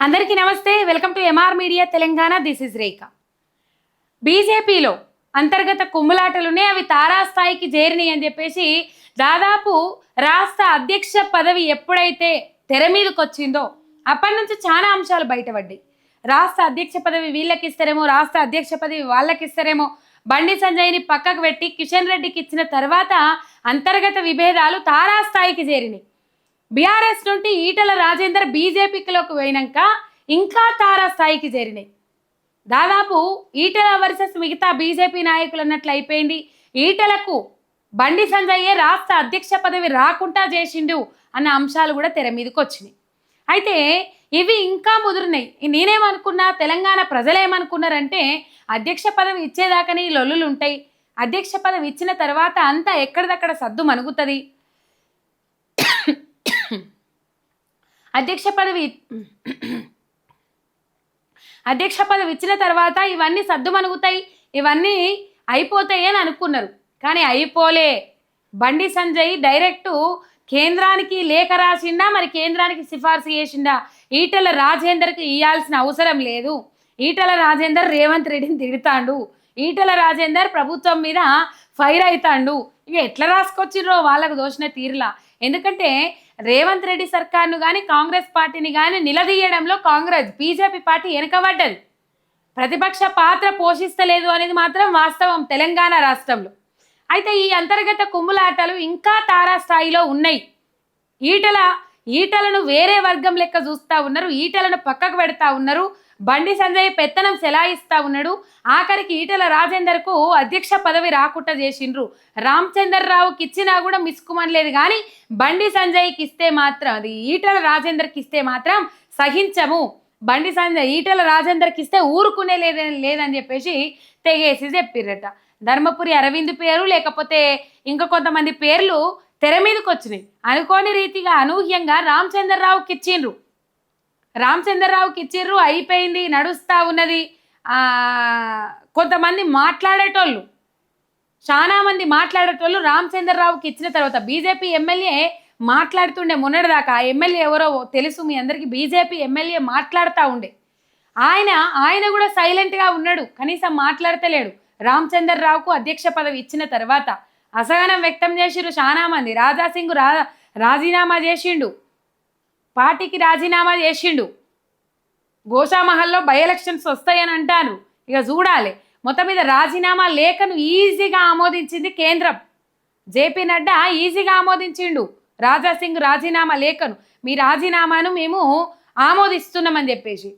అందరికీ నమస్తే. Welcome to MR media Telangana. This is Rekha బీజేపీలో అంతర్గత కుమ్ములాటలునే అవి తారాస్థాయికి చేరినాయి అని చెప్పేసి దాదాపు రాష్ట్ర అధ్యక్ష పదవి ఎప్పుడైతే తెర మీదకి వచ్చిందో అప్పటి నుంచి చాలా అంశాలు బయటపడ్డాయి. రాష్ట్ర అధ్యక్ష పదవి వీళ్ళకి ఇస్తారేమో రాష్ట్ర అధ్యక్ష పదవి వాళ్ళకి ఇస్తారేమో బండి సంజయ్ని పక్కకు పెట్టి కిషన్ రెడ్డికి ఇచ్చిన తర్వాత అంతర్గత విభేదాలు తారాస్థాయికి చేరినాయి. బీఆర్ఎస్ నుండి ఈటల రాజేందర్ బీజేపీలోకి పోయినాక ఇంకా తారాస్థాయికి చేరినాయి. దాదాపు ఈటల వర్సెస్ మిగతా బీజేపీ నాయకులు అన్నట్లు అయిపోయింది. ఈటలకు బండి సంజయ్యే రాష్ట్ర అధ్యక్ష పదవి రాకుండా చేసిండు అన్న అంశాలు కూడా తెర మీదకి వచ్చినాయి. అయితే ఇవి ఇంకా ముదిరినాయి. నేనేమనుకున్నా తెలంగాణ ప్రజలేమనుకున్నారంటే అధ్యక్ష పదవి ఇచ్చేదాకానే ఈ లొల్లులు ఉంటాయి. అధ్యక్ష పదవి ఇచ్చిన తర్వాత అంతా ఎక్కడిదక్కడ సద్దు మనుగుతుంది. అధ్యక్ష పదవి అధ్యక్ష పదవి ఇచ్చిన తర్వాత ఇవన్నీ సర్దుమనుగుతాయి ఇవన్నీ అయిపోతాయి అని అనుకున్నారు. కానీ అయిపోలే. బండి సంజయ్ డైరెక్టు కేంద్రానికి లేఖ రాసిండా మరి కేంద్రానికి సిఫార్సు చేసిండా? ఈటల రాజేందర్కి ఇవ్వాల్సిన అవసరం లేదు. ఈటల రాజేందర్ రేవంత్ రెడ్డిని తిడతాండు. ఈటల రాజేందర్ ప్రభుత్వం మీద ఫైర్ అవుతాండు ఇక ఎట్లా రాసుకొచ్చిర్రో? వాళ్ళకు దోషిన తీరులా. ఎందుకంటే రేవంత్ రెడ్డి సర్కార్ను కానీ కాంగ్రెస్ పార్టీని కానీ నిలదీయడంలో కాంగ్రెస్ బీజేపీ పార్టీ వెనుకబడ్డది. ప్రతిపక్ష పాత్ర పోషిస్తలేదు అనేది మాత్రం వాస్తవం తెలంగాణ రాష్ట్రంలో. అయితే ఈ అంతర్గత కుమ్ములాటలు ఇంకా తారాస్థాయిలో ఉన్నాయి. ఈటల ఈటలను వేరే వర్గం లెక్క చూస్తా ఉన్నారు ఈటలను పక్కకు పెడతా ఉన్నారు. బండి సంజయ్ పెత్తనం సెలాయిస్తా ఉన్నాడు. ఆఖరికి ఈటల రాజేందర్కు అధ్యక్ష పదవి రాకుండా చేసిండ్రు. రామచందర్ రావుకి ఇచ్చినా కూడా మిస్కుమనలేదు కానీ బండి సంజయ్కి ఇస్తే మాత్రం అది ఈటల రాజేందర్కి ఇస్తే మాత్రం సహించము. బండి సంజయ్ ఈటల రాజేందర్కి ఇస్తే ఊరుకునే లేదే లేదని చెప్పేసి తెగేసి చెప్పిర్రట. ధర్మపురి అరవింద్ పేరు లేకపోతే ఇంకా కొంతమంది పేర్లు తెర మీదకి వచ్చినాయి అనుకోని రీతిగా అనూహ్యంగా రామచంద్రరావుకి ఇచ్చిండ్రు రామచంద్రరావుకి ఇచ్చిర్రు అయిపోయింది నడుస్తా ఉన్నది. కొంతమంది మాట్లాడేటోళ్ళు చాలా మంది మాట్లాడేటోళ్ళు రామచంద్రరావుకి ఇచ్చిన తర్వాత బీజేపీ ఎమ్మెల్యే మాట్లాడుతుండే మొన్నటిదాకా. ఎమ్మెల్యే ఎవరో తెలుసు మీ అందరికీ బీజేపీ ఎమ్మెల్యే మాట్లాడుతూ ఉండే. ఆయన ఆయన కూడా సైలెంట్గా ఉన్నాడు కనీసం మాట్లాడతలేడు. రామచంద్రరావుకు అధ్యక్ష పదవి ఇచ్చిన తర్వాత అసహనం వ్యక్తం చేసిరు చాలామంది రాజాసింగ్ రా రాజీనామా చేసిండు. పార్టీకి రాజీనామా చేసిండు. గోషామహల్లో బై ఎలక్షన్స్ వస్తాయని అంటారు. ఇక చూడాలి. మొత్తం మీద రాజీనామా లేఖను ఈజీగా ఆమోదించింది కేంద్రం. జేపీ నడ్డా ఈజీగా ఆమోదించిండు. రాజాసింగ్ రాజీనామా లేఖను. మీ రాజీనామాను మేము ఆమోదిస్తున్నామని చెప్పేసి.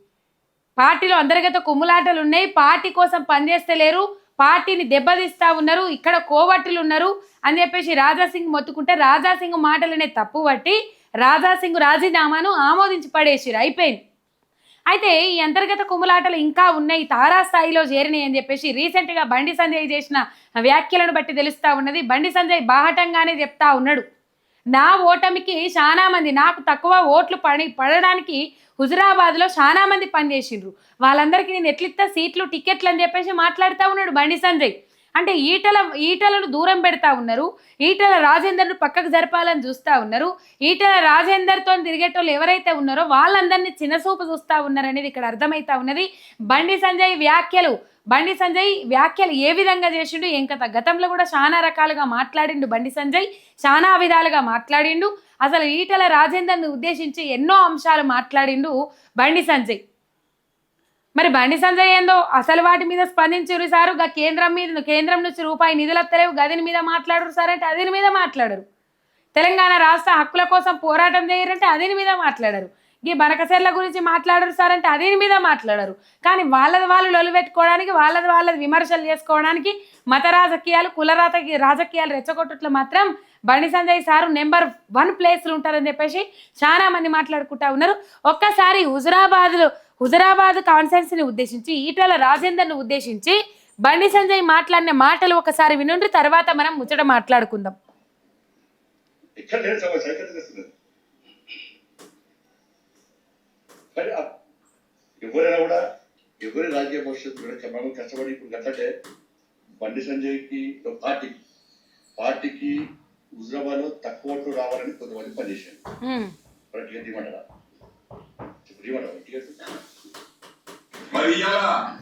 పార్టీలో అంతర్గత కుమ్ములాటలు ఉన్నాయి. పార్టీ కోసం పనిచేస్తలేరు. పార్టీని దెబ్బతీస్తా ఉన్నారు. ఇక్కడ కోవట్టులు ఉన్నారు అని చెప్పేసి రాజాసింగ్ మొత్తుకుంటే రాజాసింగ్ మాటలనే తప్పు పట్టి రాజాసింగ్ రాజీనామాను ఆమోదించి పడేసిరు అయిపోయింది. అయితే ఈ అంతర్గత కుమ్ములాటలు ఇంకా ఉన్నాయి తారాస్థాయిలో చేరినాయి అని చెప్పేసి రీసెంట్గా బండి సంజయ్ చేసిన వ్యాఖ్యలను బట్టి తెలుస్తూ ఉన్నది. బండి సంజయ్ బాహటంగానే చెప్తా ఉన్నాడు. నా ఓటమికి చాలా మంది నాకు తక్కువ ఓట్లు పడి పడడానికి హుజురాబాద్లో చాలా మంది పనిచేసిండ్రు. వాళ్ళందరికీ నేను ఎట్లిస్తా సీట్లు టికెట్లు అని చెప్పేసి మాట్లాడుతూ ఉన్నాడు బండి సంజయ్. అంటే ఈటల ఈటలను దూరం పెడతా ఉన్నారు. ఈటల రాజేందర్ను పక్కకు జరపాలని చూస్తూ ఉన్నారు. ఈటల రాజేందర్తో తిరిగేటోళ్ళు ఎవరైతే ఉన్నారో వాళ్ళందరినీ చిన్నసూపు చూస్తూ ఉన్నారనేది ఇక్కడ అర్థమవుతా ఉన్నది. బండి సంజయ్ వ్యాఖ్యలు బండి సంజయ్ వ్యాఖ్యలు ఏ విధంగా చేసిండు ఏం కథ? గతంలో కూడా చాలా రకాలుగా మాట్లాడిండు బండి సంజయ్ చాలా విధాలుగా మాట్లాడిండు. అసలు ఈటల రాజేందర్ని ఉద్దేశించి ఎన్నో అంశాలు మాట్లాడిండు బండి సంజయ్. మరి బండి సంజయ్ ఏందో? అసలు వాటి మీద స్పందించరు సారు? గా కేంద్రం మీద కేంద్రం నుంచి రూపాయి నిధులు వస్తలేవు. గదిని మీద మాట్లాడరు సార్ అంటే అదిని మీద మాట్లాడరు తెలంగాణ రాష్ట్ర హక్కుల కోసం పోరాటం చేయరంటే అదిని మీద మాట్లాడరు ఈ బనకసెర్ల గురించి మాట్లాడరు సార్ అంటే అదిని మీద మాట్లాడరు కానీ వాళ్ళది వాళ్ళు లొలిపెట్టుకోవడానికి వాళ్ళది వాళ్ళది విమర్శలు చేసుకోవడానికి మత రాజకీయాలు కుల రాజకీయాలు రెచ్చగొట్టుట్లో మాత్రం Bandi Sanjay sir number one ప్లేస్లు ఉంటారని చెప్పేసి చాలా మంది మాట్లాడుకుంటా ఉన్నారు. ఒక్కసారి హుజరాబాద్లో హుజరాబాద్ కాన్ఫరెన్స్ని ఉద్దేశించి ఈటల రాజేందర్ను ఉద్దేశించి బండి సంజయ్ మాట్లాడిన మాటలు ఒకసారి వినుండి తర్వాత మనం ముచ్చట మాట్లాడుకుందాం. ఎవరైనా కూడా ఎవరి రాజకీయ భవిష్యత్తు కూడా మనం కష్టపడి ఇప్పుడు గట్లంటే బండి సంజయ్కి పార్టీకి పార్టీకి హుజరాబాద్లో తక్కువ ఓట్లు రావాలని కొంతమంది పనిచేశారు ఇవాళ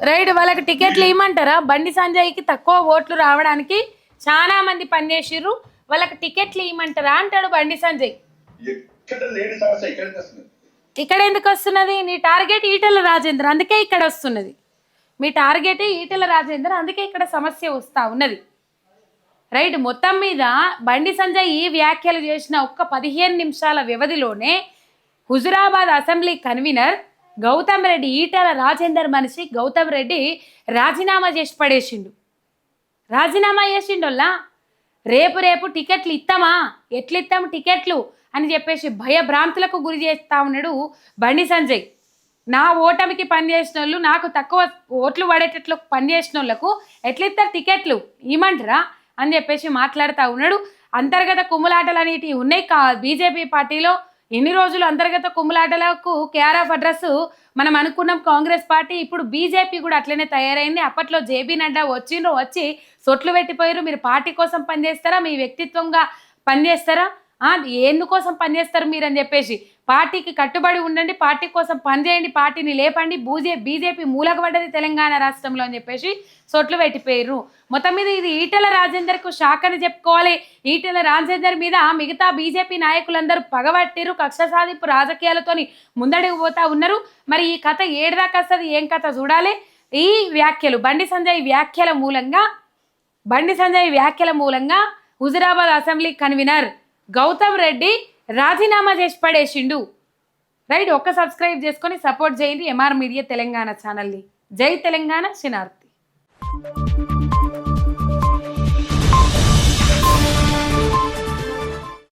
రైట్ వాళ్ళకి టికెట్లు ఇవ్వమంటారా? బండి సంజయ్కి తక్కువ ఓట్లు రావడానికి చాలా మంది పనిచేసిర్రు వాళ్ళకి టికెట్లు ఇవ్వమంటారా అంటాడు బండి సంజయ్. ఇక్కడ ఎందుకు వస్తున్నది? నీ టార్గెట్ ఈటెల రాజేంద్ర అందుకే ఇక్కడ వస్తున్నది. మీ టార్గెట్ ఈటెల రాజేంద్ర అందుకే ఇక్కడ సమస్య వస్తా ఉన్నది. రైట్ మొత్తం మీద బండి సంజయ్ ఈ వ్యాఖ్యలు చేసిన ఒక్క పదిహేను నిమిషాల వ్యవధిలోనే హుజురాబాద్ అసెంబ్లీ కన్వీనర్ గౌతమ్ రెడ్డి ఈటెల రాజేందర్ మనిషి గౌతమ్ రెడ్డి రాజీనామా చేసి పడేసిండు. రాజీనామా చేసిండోల్లా రేపు రేపు టికెట్లు ఇస్తామా ఎట్లిస్తాం టికెట్లు? అని చెప్పేసి భయభ్రాంతులకు గురి చేస్తా ఉన్నాడు బండి సంజయ్. నా ఓటమికి పనిచేసిన వాళ్ళు నాకు తక్కువ ఓట్లు పడేటట్లు పనిచేసిన వాళ్ళకు ఎట్లిస్తారు టికెట్లు? ఇమ్మంటారా అని చెప్పేసి మాట్లాడుతూ ఉన్నాడు. అంతర్గత కుమ్ములాటలు అనేటివి ఉన్నాయి కా బీజేపీ పార్టీలో. ఎన్ని రోజులు అంతర్గత కుమ్ములాటలకు కేఆర్ఎఫ్ అడ్రస్ మనం అనుకున్నాం కాంగ్రెస్ పార్టీ. ఇప్పుడు బీజేపీ కూడా అట్లనే తయారైంది. అప్పట్లో జేబీ నడ్డా వచ్చిండ్రు వచ్చి సొట్లు పెట్టిపోయారు మీరు పార్టీ కోసం పనిచేస్తారా? మీ వ్యక్తిత్వంగా పనిచేస్తారా? ఎందుకోసం పనిచేస్తారు మీరు అని చెప్పేసి. పార్టీకి కట్టుబడి ఉండండి పార్టీ కోసం పనిచేయండి పార్టీని లేపండి బూజే బీజేపీ మూలగబడ్డది తెలంగాణ రాష్ట్రంలో అని చెప్పేసి సొట్లు పెట్టిపోయారు మొత్తం మీద ఇది ఈటెల రాజేందర్కు షాక్ అని చెప్పుకోవాలి. ఈటెల రాజేందర్ మీద మిగతా బీజేపీ నాయకులందరూ పగబట్టిరు కక్ష సాధింపు రాజకీయాలతోని ముందడుగు పోతా ఉన్నారు. మరి ఈ కథ ఏడుదాకా వస్తుంది ఏం కథ చూడాలి? ఈ వ్యాఖ్యలు బండి సంజయ్ వ్యాఖ్యల మూలంగా బండి సంజయ్ వ్యాఖ్యల మూలంగా హుజురాబాద్ అసెంబ్లీ కన్వీనర్ గౌతమ్ రెడ్డి రాజీనామా చేసి పడేసిండు. రైట్ ఒక్క సబ్స్క్రైబ్ చేసుకొని సపోర్ట్ చేయండి. ఎంఆర్ మీడియా తెలంగాణ ఛానల్ని. జై తెలంగాణ శనార్థి